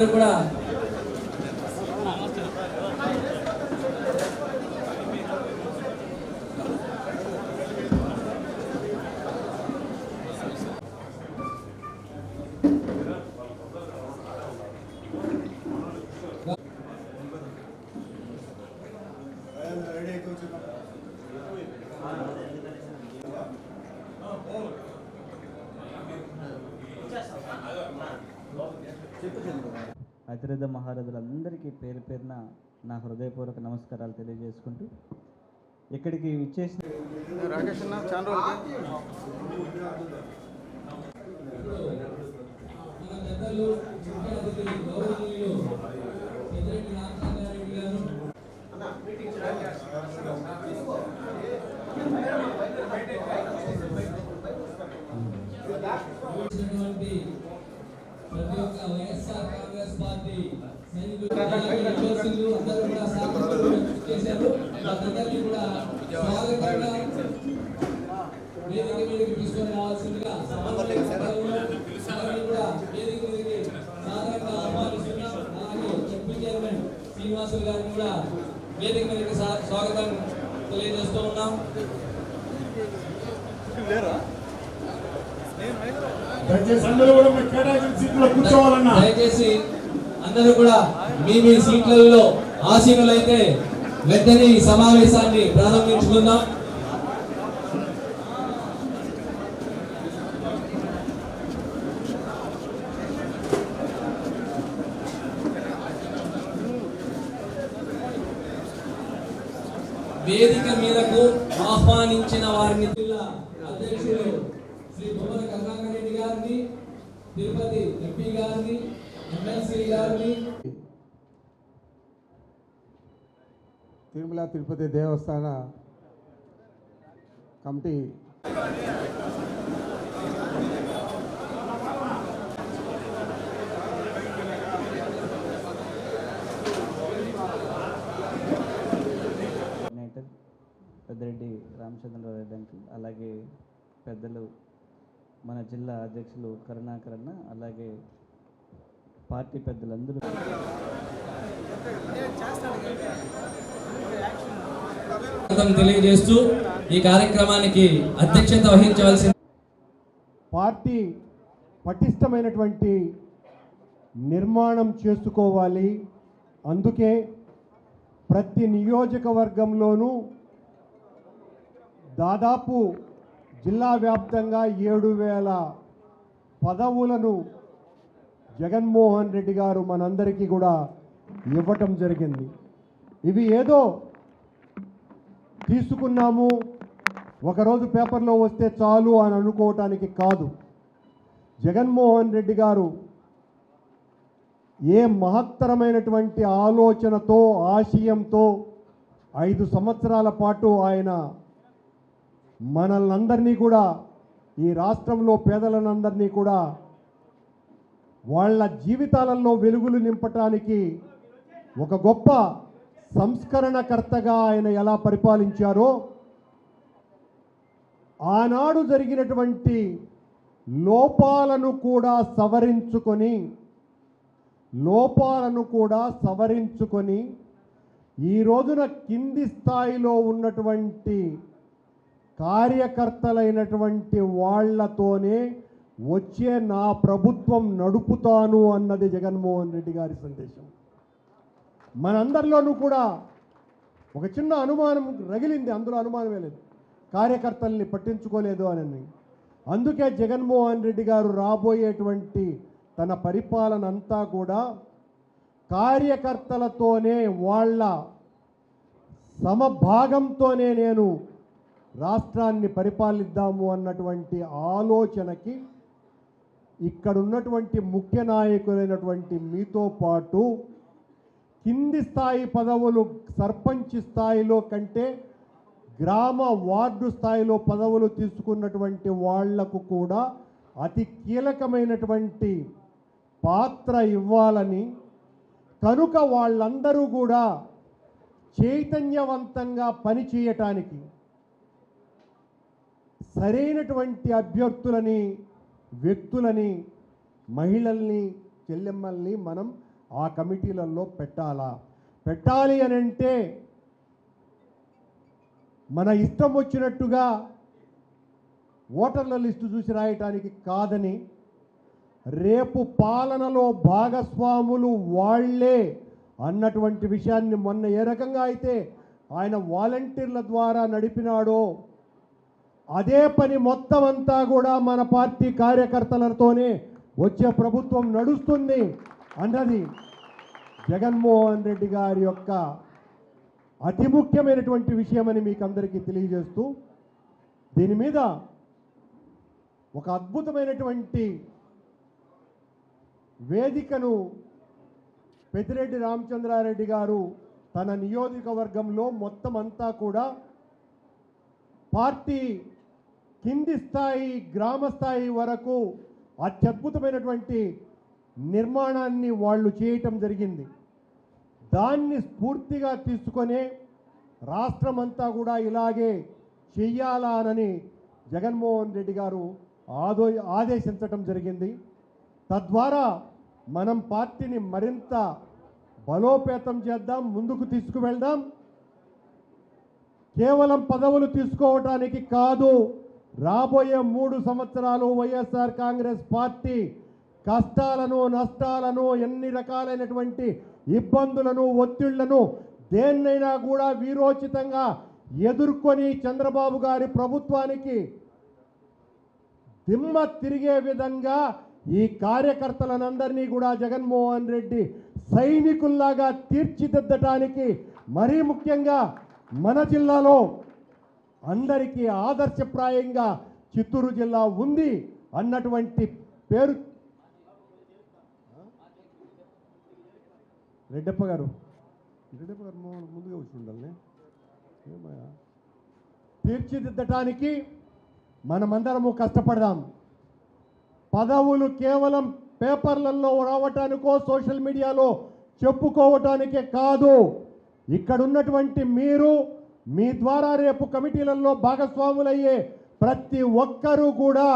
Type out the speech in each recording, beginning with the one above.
కూడా అతిరథ మహారథులందరికీ పేరు పేరున నా హృదయపూర్వక నమస్కారాలు తెలియజేసుకుంటూ ఇక్కడికి ఇచ్చేసిన రాకేష్ అన్న చాలా వైఎస్ఆర్ కాంగ్రెస్ పార్టీ సైనికులు అందరూ కూడా చేశారు కూడా స్వాగతంగా వేదిక మీదకి తీసుకొని రావాల్సిందిగా కూడా వేదిక మీదకి సాధారణంగా ఆహ్వానిస్తున్నాం అలాగే చైర్మన్ శ్రీనివాసులు గారిని కూడా వేదిక మీదకి స్వాగతం. తెలియజేస్తూ ఉన్నాం దయచేసి అందరూ కూడా మీ కేటాయించిన సీట్లో కూర్చోవాలన్నా. దయచేసి అందరూ కూడా మీ మీ సీట్లలో ఆసీనులైతే వెంటనే ఈ సమావేశాన్ని ప్రారంభించుకుందాం. వేదిక మీదకు ఆహ్వానించిన వారిని జిల్లా అధ్యక్షులు శ్రీ బొమ్మల కరుణాకర్ రెడ్డి గారిని తిరుపతి ఎంపీ గారిని ఎమ్మెల్సీ గారిని. తిరుమల తిరుపతి దేవస్థాన కమిటీ పెద్దిరెడ్డి రామచంద్రరావు రెడ్డి అంకుల్ అలాగే పెద్దలు మన జిల్లా అధ్యక్షులు కరుణాకర్ అన్న అలాగే పార్టీ పెద్దలందరూ. తెలియజేస్తూ ఈ కార్యక్రమానికి అధ్యక్షత వహించవలసిన పార్టీ పటిష్టమైనటువంటి నిర్మాణం చేసుకోవాలి. అందుకే ప్రతి నియోజకవర్గంలోనూ దాదాపు జిల్లా వ్యాప్తంగా ఏడు వేల పదవులను జగన్మోహన్ రెడ్డి గారు మనందరికీ కూడా ఇవ్వటం జరిగింది. ఇవి ఏదో తీసుకున్నాము ఒకరోజు పేపర్లో వస్తే చాలు అని అనుకోవటానికి కాదు. జగన్మోహన్ రెడ్డి గారు ఏ మహత్తరమైనటువంటి ఆలోచనతో ఆశయంతో ఐదు సంవత్సరాల పాటు ఆయన మనల్నందరినీ కూడా ఈ రాష్ట్రంలో పేదలనందరినీ కూడా వాళ్ళ జీవితాలలో వెలుగులు నింపటానికి ఒక గొప్ప సంస్కరణకర్తగా ఆయన ఎలా పరిపాలించారో ఆనాడు జరిగినటువంటి లోపాలను కూడా సవరించుకొని లోపాలను కూడా సవరించుకొని ఈ రోజున కింది స్థాయిలో ఉన్నటువంటి కార్యకర్తలైనటువంటి వాళ్ళతోనే వచ్చే నా ప్రభుత్వం నడుపుతాను అన్నది జగన్మోహన్ రెడ్డి గారి సందేశం. మనందరిలోనూ కూడా ఒక చిన్న అనుమానం రగిలింది అందులో అనుమానమే లేదు. కార్యకర్తల్ని పట్టించుకోలేదు అని అందుకే జగన్మోహన్ రెడ్డి గారు రాబోయేటువంటి తన పరిపాలన అంతా కూడా కార్యకర్తలతోనే వాళ్ళ సమభాగంతోనే నేను రాష్ట్రాన్ని పరిపాలిద్దాము అన్నటువంటి ఆలోచనకి ఇక్కడ ఉన్నటువంటి ముఖ్య నాయకులైనటువంటి మీతో పాటు కింది స్థాయి పదవులు సర్పంచ్ స్థాయిలో కంటే గ్రామ వార్డు స్థాయిలో పదవులు తీసుకున్నటువంటి వాళ్ళకు కూడా అతి కీలకమైనటువంటి పాత్ర ఇవ్వాలని కనుక వాళ్ళందరూ కూడా చైతన్యవంతంగా పనిచేయటానికి సరైనటువంటి అభ్యర్థులని వ్యక్తులని మహిళల్ని చెల్లెమ్మల్ని మనం ఆ కమిటీలలో పెట్టాలా? పెట్టాలి అని అంటే మన ఇష్టం వచ్చినట్టుగా ఓటర్ల లిస్టు చూసి రాయటానికి కాదని రేపు పాలనలో భాగస్వాములు వాళ్ళే అన్నటువంటి విషయాన్ని మొన్న ఏ రకంగా అయితే ఆయన వాలంటీర్ల ద్వారా నడిపినాడో అదే పని మొత్తం అంతా కూడా మన పార్టీ కార్యకర్తలతోనే వచ్చే ప్రభుత్వం నడుస్తుంది అన్నది జగన్మోహన్ రెడ్డి గారి యొక్క అతి ముఖ్యమైనటువంటి విషయమని మీకు అందరికీ తెలియజేస్తూ దీని మీద ఒక అద్భుతమైనటువంటి వేదికను పెద్దిరెడ్డి రామచంద్రారెడ్డి గారు తన నియోజకవర్గంలో మొత్తం అంతా కూడా పార్టీ కింది స్థాయి గ్రామ స్థాయి వరకు అత్యద్భుతమైనటువంటి నిర్మాణాన్ని వాళ్ళు చేయటం జరిగింది. దాన్ని స్ఫూర్తిగా తీసుకొనే రాష్ట్రమంతా కూడా ఇలాగే చెయ్యాలానని జగన్మోహన్ రెడ్డి గారు ఆదో ఆదేశించటం జరిగింది. తద్వారా మనం పార్టీని మరింత బలోపేతం చేద్దాం ముందుకు తీసుకువెళ్దాం. కేవలం పదవులు తీసుకోవటానికి కాదు రాబోయే మూడు సంవత్సరాలు వైఎస్ఆర్ కాంగ్రెస్ పార్టీ కష్టాలను నష్టాలను ఎన్ని రకాలైనటువంటి ఇబ్బందులను ఒత్తిళ్ళను దేన్నైనా కూడా వీరోచితంగా ఎదుర్కొని చంద్రబాబు గారి ప్రభుత్వానికి దిమ్మ తిరిగే విధంగా ఈ కార్యకర్తలనందరినీ కూడా జగన్మోహన్ రెడ్డి సైనికుల్లాగా తీర్చిదిద్దటానికి మరీ ముఖ్యంగా మన జిల్లాలో అందరికీ ఆదర్శప్రాయంగా చిత్తూరు జిల్లా ఉంది అన్నటువంటి పేరు. రెడ్డప్ప గారు. రెడ్డప్ప గారు ముందుగా వచ్చి ఉండాలి ఏమయ్యా? తీర్చిదిద్దటానికి మనమందరము కష్టపడదాం. పదవులు కేవలం పేపర్లలో రావటానికో సోషల్ మీడియాలో చెప్పుకోవటానికే కాదు. ఇక్కడ ఉన్నటువంటి మీరు మీ ద్వారా రేపు కమిటీలలో భాగస్వాములయ్యే ప్రతి ఒక్కరూ కూడా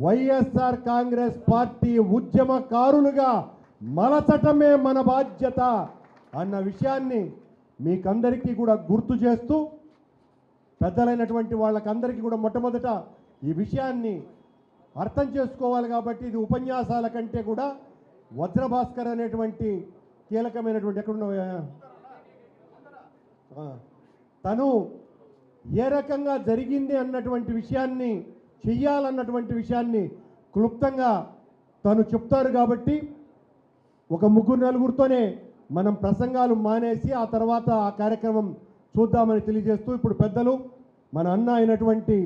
వైఎస్ఆర్ కాంగ్రెస్ పార్టీ ఉద్యమకారులుగా మలచటమే మన బాధ్యత అన్న విషయాన్ని మీకందరికీ కూడా గుర్తు చేస్తూ పెద్దలైనటువంటి వాళ్ళకందరికీ కూడా మొట్టమొదట ఈ విషయాన్ని అర్థం చేసుకోవాలి కాబట్టి ఇది ఉపన్యాసాల కంటే కూడా వజ్రభాస్కర్ అనేటువంటి కీలకమైనటువంటి ఎక్కడున్నావా తను ఏ రకంగా జరిగింది అన్నటువంటి విషయాన్ని చెయ్యాలన్నటువంటి విషయాన్ని క్లుప్తంగా తను చెప్తారు కాబట్టి ఒక ముగ్గురు నలుగురితోనే మనం ప్రసంగాలు మానేసి ఆ తర్వాత ఆ కార్యక్రమం చూద్దామని తెలియజేస్తూ ఇప్పుడు పెద్దలు మన అన్న అయినటువంటి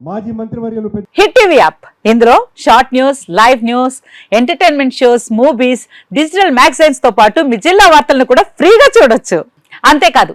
మాజీ మంత్రివర్యులు పెద్ద హిట్ టీవీ యాప్. ఇందులో short news live news entertainment shows movies digital మ్యాగజైన్స్తో పాటు మీ జిల్లా వార్తలను కూడా ఫ్రీగా చూడొచ్చు. అంతేకాదు